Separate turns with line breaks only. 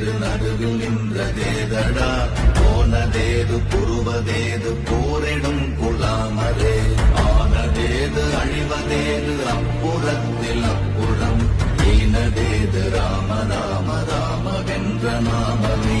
நடுவேது நடுவில் நின்றதேதடா போனதேது புருவதேது போரிடும் குலாமரே. ஆனதேது அழிவதேது அப்புறத்தில் அப்புறம். ஈனதேது ராம ராம ராம வென்ற நாமமே.